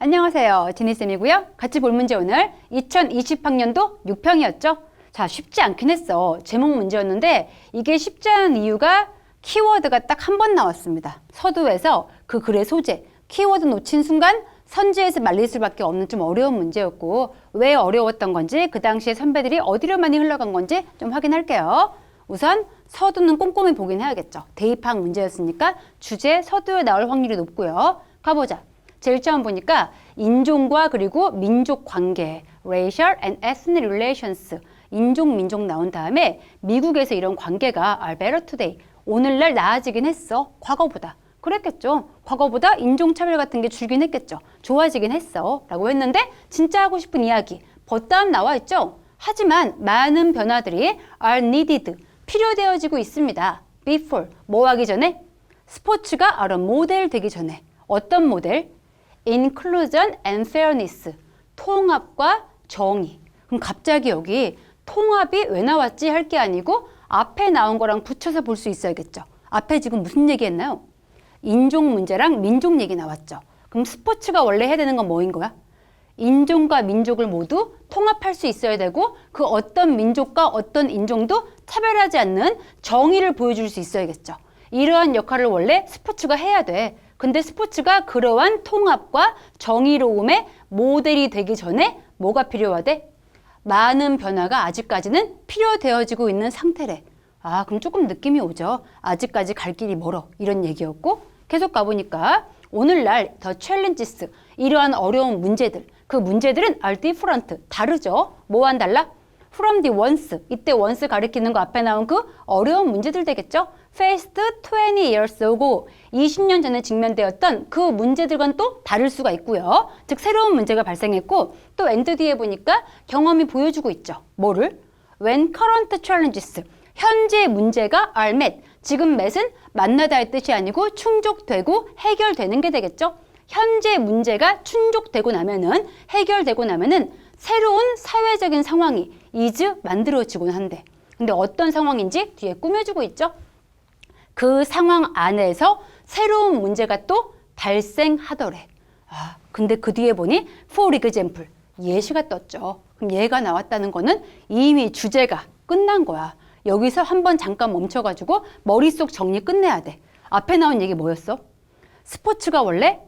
안녕하세요. 지니쌤이고요. 같이 볼 문제 오늘 2020학년도 6평이었죠? 자, 쉽지 않긴 했어. 제목 문제였는데 이게 쉽지 않은 이유가 키워드가 딱 한 번 나왔습니다. 서두에서 그 글의 소재, 키워드 놓친 순간 선지에서 말릴 수밖에 없는 좀 어려운 문제였고 왜 어려웠던 건지 그 당시에 선배들이 어디로 많이 흘러간 건지 좀 확인할게요. 우선 서두는 꼼꼼히 보긴 해야겠죠. 대입학 문제였으니까 주제 서두에 나올 확률이 높고요. 가보자. 제일 처음 보니까 인종과 그리고 민족 관계, racial and ethnic relations, 인종 민족 나온 다음에 미국에서 이런 관계가 are better today. 오늘날 나아지긴 했어. 과거보다. 그랬겠죠. 과거보다 인종차별 같은 게 줄긴 했겠죠. 좋아지긴 했어. 라고 했는데 진짜 하고 싶은 이야기. 벗다음 나와 있죠. 하지만 많은 변화들이 are needed. 필요되어지고 있습니다. before. 뭐 하기 전에? 스포츠가 are 모델 되기 전에. 어떤 모델? Inclusion and fairness. 통합과 정의. 그럼 갑자기 여기 통합이 왜 나왔지 할 게 아니고 앞에 나온 거랑 붙여서 볼 수 있어야겠죠. 앞에 지금 무슨 얘기 했나요? 인종 문제랑 민족 얘기 나왔죠. 그럼 스포츠가 원래 해야 되는 건 뭐인 거야? 인종과 민족을 모두 통합할 수 있어야 되고 그 어떤 민족과 어떤 인종도 차별하지 않는 정의를 보여줄 수 있어야겠죠. 이러한 역할을 원래 스포츠가 해야 돼. 근데 스포츠가 그러한 통합과 정의로움의 모델이 되기 전에 뭐가 필요하대? 많은 변화가 아직까지는 필요되어지고 있는 상태래. 아, 그럼 조금 느낌이 오죠. 아직까지 갈 길이 멀어. 이런 얘기였고 계속 가보니까 오늘날 더 챌린지스 이러한 어려운 문제들 그 문제들은 different 다르죠. 뭐한 달라? From the once 이때 once 가리키는 거 앞에 나온 그 어려운 문제들 되겠죠. faced 20 years ago 20년 전에 직면되었던 그 문제들과는 또 다를 수가 있고요. 즉 새로운 문제가 발생했고 또 엔드 뒤에 보니까 경험이 보여주고 있죠. 뭐를? when current challenges 현재 문제가 are met 지금 met은 만나다의 뜻이 아니고 충족되고 해결되는 게 되겠죠. 현재 문제가 충족되고 나면은 해결되고 나면은 새로운 사회적인 상황이 is 만들어지곤 한대. 근데 어떤 상황인지 뒤에 꾸며주고 있죠. 그 상황 안에서 새로운 문제가 또 발생하더래. 아, 근데 그 뒤에 보니 for example 예시가 떴죠. 그럼 얘가 나왔다는 거는 이미 주제가 끝난 거야. 여기서 한번 잠깐 멈춰가지고 머릿속 정리 끝내야 돼. 앞에 나온 얘기 뭐였어? 스포츠가 원래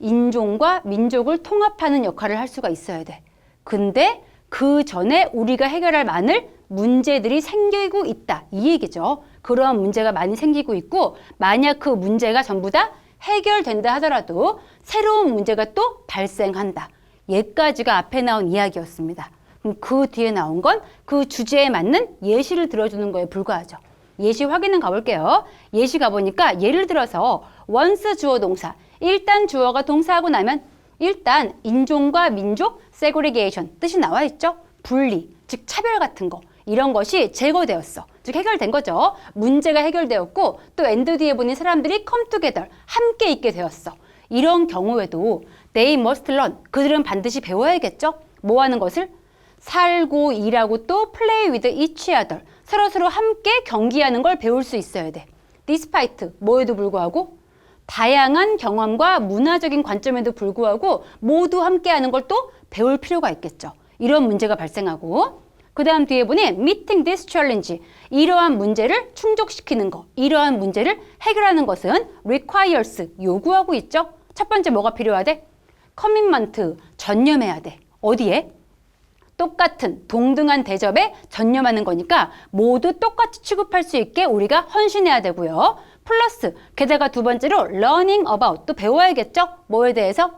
인종과 민족을 통합하는 역할을 할 수가 있어야 돼. 근데 그 전에 우리가 해결할 많은 문제들이 생기고 있다. 이 얘기죠. 그러한 문제가 많이 생기고 있고, 만약 그 문제가 전부 다 해결된다 하더라도 새로운 문제가 또 발생한다. 얘까지가 앞에 나온 이야기였습니다. 그럼 그 뒤에 나온 건 그 주제에 맞는 예시를 들어주는 거에 불과하죠. 예시 확인은 가볼게요. 예시 가보니까 예를 들어서 once 주어 동사. 일단 주어가 동사하고 나면 일단 인종과 민족 segregation 뜻이 나와 있죠. 분리, 즉 차별 같은 거. 이런 것이 제거되었어. 즉 해결된 거죠. 문제가 해결되었고 또 엔드 뒤에 보니 사람들이 together 함께 있게 되었어. 이런 경우에도 they must learn 그들은 반드시 배워야겠죠. 뭐 하는 것을 살고 일하고 또 play with each other 서로 서로 함께 경기하는 걸 배울 수 있어야 돼. despite 뭐에도 불구하고 다양한 경험과 문화적인 관점에도 불구하고 모두 함께하는 걸 또 배울 필요가 있겠죠. 이런 문제가 발생하고 그 다음 뒤에 보니 meeting this challenge 이러한 문제를 충족시키는 거 이러한 문제를 해결하는 것은 requires 요구하고 있죠. 첫 번째 뭐가 필요하대? commitment 전념해야 돼. 어디에? 똑같은 동등한 대접에 전념하는 거니까 모두 똑같이 취급할 수 있게 우리가 헌신해야 되고요. 플러스 게다가 두 번째로 learning about 또 배워야겠죠? 뭐에 대해서?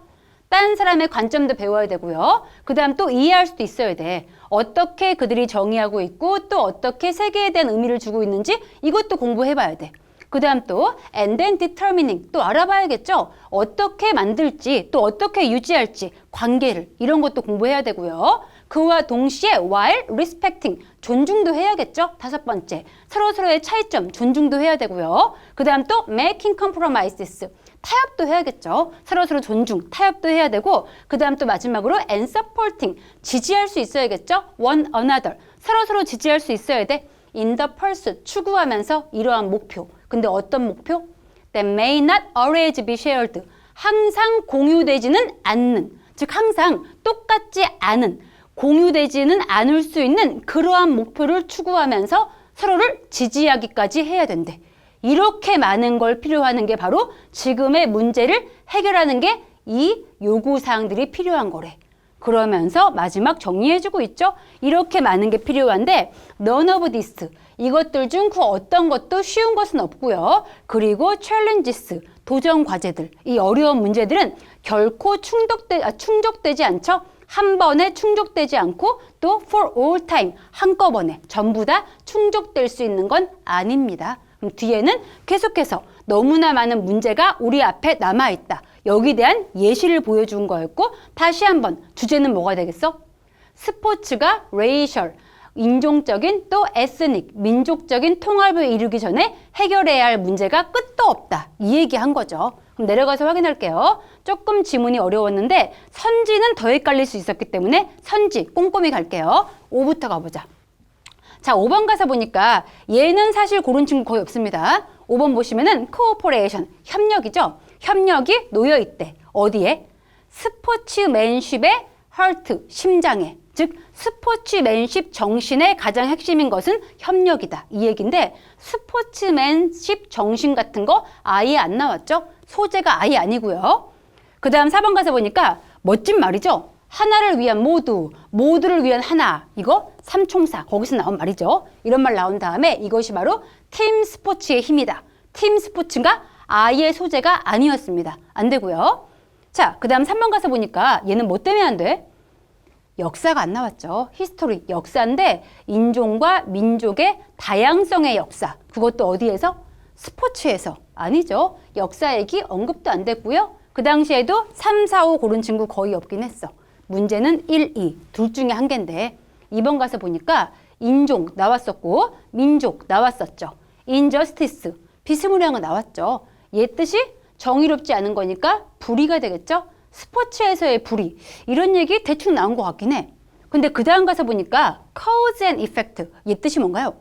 딴 사람의 관점도 배워야 되고요. 그 다음 또 이해할 수도 있어야 돼. 어떻게 그들이 정의하고 있고 또 어떻게 세계에 대한 의미를 주고 있는지 이것도 공부해봐야 돼. 그 다음 또 and then determining 또 알아봐야겠죠. 어떻게 만들지 또 어떻게 유지할지 관계를 이런 것도 공부해야 되고요. 그와 동시에 while respecting 존중도 해야겠죠. 다섯 번째 서로서로의 차이점 존중도 해야 되고요. 그 다음 또 making compromises 타협도 해야겠죠. 서로서로 존중, 타협도 해야 되고 그 다음 또 마지막으로 and supporting 지지할 수 있어야겠죠. one another 서로서로 지지할 수 있어야 돼. in the pursuit 추구하면서 이러한 목표. 근데 어떤 목표? that may not always be shared. 항상 공유되지는 않는 즉 항상 똑같지 않은 공유되지는 않을 수 있는 그러한 목표를 추구하면서 서로를 지지하기까지 해야 된대. 이렇게 많은 걸 필요하는 게 바로 지금의 문제를 해결하는 게 이 요구사항들이 필요한 거래. 그러면서 마지막 정리해주고 있죠. 이렇게 많은 게 필요한데 none of this 이것들 중 그 어떤 것도 쉬운 것은 없고요. 그리고 challenges 도전 과제들 이 어려운 문제들은 결코 충족되, 아, 충족되지 않죠. 한 번에 충족되지 않고 또 for all time 한꺼번에 전부 다 충족될 수 있는 건 아닙니다. 그럼 뒤에는 계속해서 너무나 많은 문제가 우리 앞에 남아 있다. 여기 대한 예시를 보여준 거였고 다시 한번 주제는 뭐가 되겠어? 스포츠가 레이셜 인종적인 또 에스닉 민족적인 통합을 이루기 전에 해결해야 할 문제가 끝도 없다. 이 얘기한 거죠. 그럼 내려가서 확인할게요. 조금 지문이 어려웠는데 선지는 더 헷갈릴 수 있었기 때문에 선지 꼼꼼히 갈게요. 5부터 가보자. 자, 5번 가서 보니까 얘는 사실 고른 친구 거의 없습니다. 5번 보시면은 코오퍼레이션, 협력이죠. 협력이 놓여 있대. 어디에? 스포츠맨십의 헐트, 심장에. 즉 스포츠맨십 정신의 가장 핵심인 것은 협력이다. 이 얘기인데 스포츠맨십 정신 같은 거 아예 안 나왔죠? 소재가 아예 아니고요. 그 다음 4번 가서 보니까 멋진 말이죠. 하나를 위한 모두, 모두를 위한 하나. 이거 삼총사. 거기서 나온 말이죠. 이런 말 나온 다음에 이것이 바로 팀 스포츠의 힘이다. 팀 스포츠가 아예 소재가 아니었습니다. 안 되고요. 자, 그 다음 3번 가서 보니까 얘는 뭐 때문에 안 돼? 역사가 안 나왔죠. 히스토리, 역사인데 인종과 민족의 다양성의 역사. 그것도 어디에서? 스포츠에서. 아니죠. 역사 얘기 언급도 안 됐고요. 그 당시에도 3, 4, 5 고른 친구 거의 없긴 했어. 문제는 1, 2. 둘 중에 한 개인데 2번 가서 보니까 인종 나왔었고 민족 나왔었죠. 인저스티스 비스무리한 거 나왔죠. 얘 뜻이 정의롭지 않은 거니까 불의가 되겠죠. 스포츠에서의 불의 이런 얘기 대충 나온 것 같긴 해. 근데 그 다음 가서 보니까 cause and effect 얘 뜻이 뭔가요?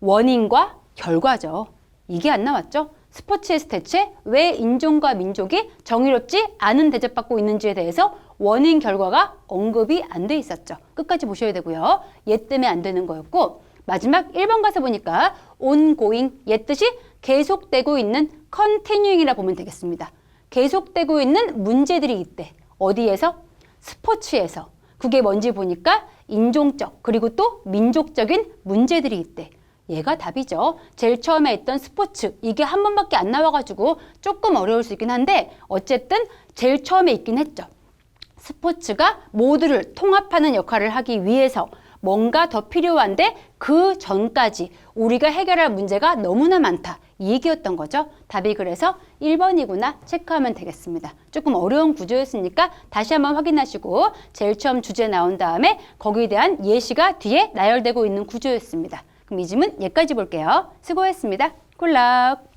원인과 결과죠. 이게 안 나왔죠? 스포츠에서 대체 왜 인종과 민족이 정의롭지 않은 대접받고 있는지에 대해서 원인 결과가 언급이 안 돼 있었죠. 끝까지 보셔야 되고요. 얘 때문에 안 되는 거였고 마지막 1번 가서 보니까 ongoing 얘 뜻이 계속되고 있는 continuing이라 보면 되겠습니다. 계속되고 있는 문제들이 있대. 어디에서? 스포츠에서. 그게 뭔지 보니까 인종적 그리고 또 민족적인 문제들이 있대. 얘가 답이죠. 제일 처음에 했던 스포츠 이게 한 번밖에 안 나와가지고 조금 어려울 수 있긴 한데 어쨌든 제일 처음에 있긴 했죠. 스포츠가 모두를 통합하는 역할을 하기 위해서 뭔가 더 필요한데 그 전까지 우리가 해결할 문제가 너무나 많다. 이 얘기였던 거죠. 답이 그래서 1번이구나 체크하면 되겠습니다. 조금 어려운 구조였으니까 다시 한번 확인하시고 제일 처음 주제 나온 다음에 거기에 대한 예시가 뒤에 나열되고 있는 구조였습니다. 그럼 이 질문 여기까지 볼게요. 수고했습니다. 굿락!